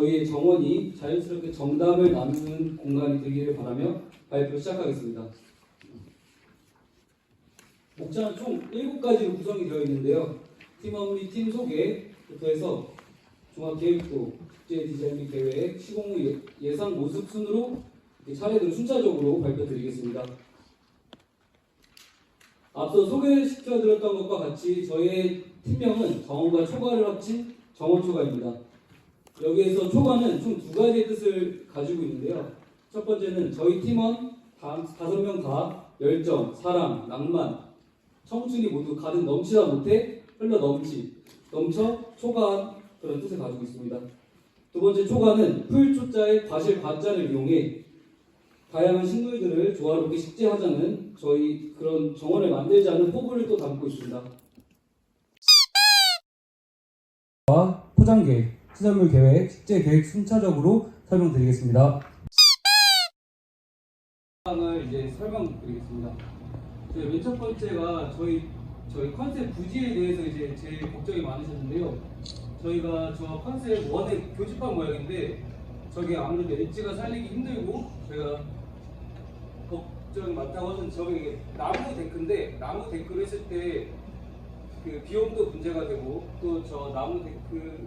저희의 정원이 자연스럽게 정담을 나누는 공간이 되기를 바라며 발표 시작하겠습니다. 목차는 총 7가지로 구성이 되어 있는데요. 팀원 및 팀 소개부터 해서 종합계획도, 국제 디자인 및 계획, 시공 후 예- 예상 모습 순으로 차례대로 순차적으로 발표드리겠습니다. 앞서 소개시켜드렸던 것과 같이 저희의 팀명은 정원과 초과를 합친 정원초과입니다. 여기에서 초과는 총 두 가지의 뜻을 가지고 있는데요. 첫 번째는 저희 팀원 다, 다섯 명 다 열정, 사랑, 낭만, 청춘이 모두 가득 넘치다 못해 흘러 넘치, 넘쳐 초과한 그런 뜻을 가지고 있습니다. 두 번째 초과는 풀초자의 과실 과자를 이용해 다양한 식물들을 조화롭게 식재하자는 저희 그런 정원을 만들자는 포부를 또 담고 있습니다. 포장 계획, 시설물 계획, 식재 계획 순차적으로 설명드리겠습니다. 을 이제 설명드리겠습니다. 저희 맨 첫 번째가 저희 저희 컨셉 부지에 대해서 이제 제일 걱정이 많으셨는데요. 저희가 저 컨셉 원의 교집합 모양인데 저게 아무래도 엣지가 살리기 힘들고 저희가 걱정이 많다고 하셨는데 저게 나무 데크인데 나무 데크를 했을 때 그 비용도 문제가 되고 또 저 나무 데크